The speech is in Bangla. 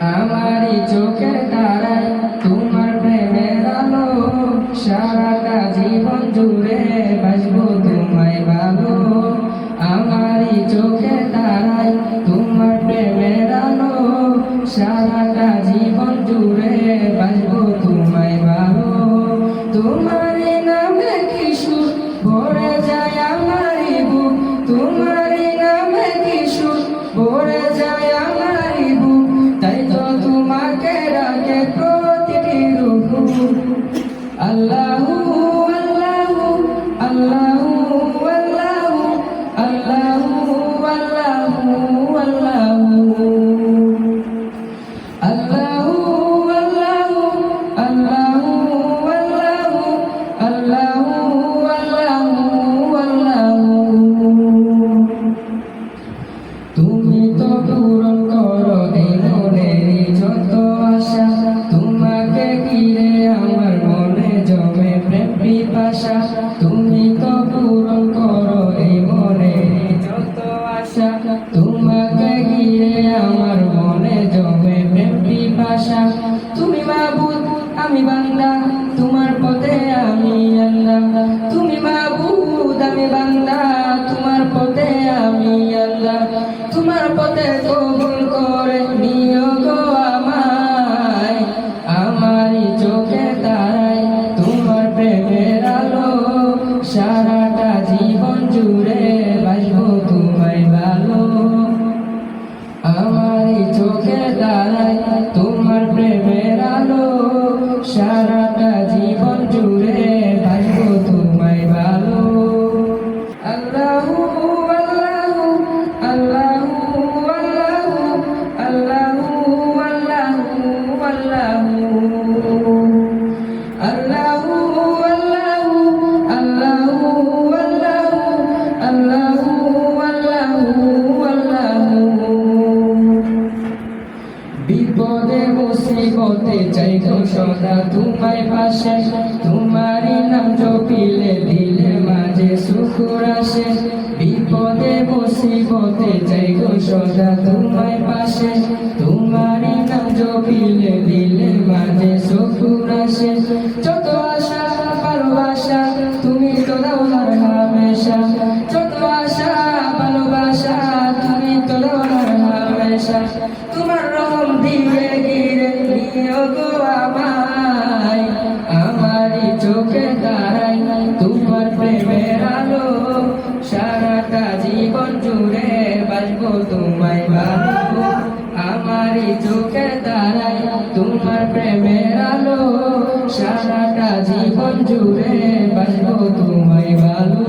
আমারই চোখের তারাই তোমার প্রেমের আলো সারাটা জীবন জুড়ে বাসবো তোমায় ভালো। আমারই চোখের Saúde. তুমি মাহবুব আমি বান্দা। তোমার পথে আমি আল্লাহ তুমি মাহবুব আমি বান্দা। তোমার পথে আমি আল্লাহ তোমার পথে কবুল করে নিও deixará বিপদে মুসিবতে চাই গো সদা তোমায় পাশে। তোমারই নাম জপিলে দিলে মাঝে সুখুর আসে। বিপদে মুসিবতে চাই গো সদা তোমায় পাশে। তোমারই নাম জপিলে দিলে মাঝে সুখুর আসে। রহম দিয়ে গিরে নিও গো আমায়, আমারই চোখে দাঁড়াই তোমার প্রেমের আলো। সারাটা জীবন জুড়ে বাসবো তোমায় ভালো আমারই চোখে দাঁড়াই তোমার প্রেমের আলো। সারাটা জীবন জুড়ে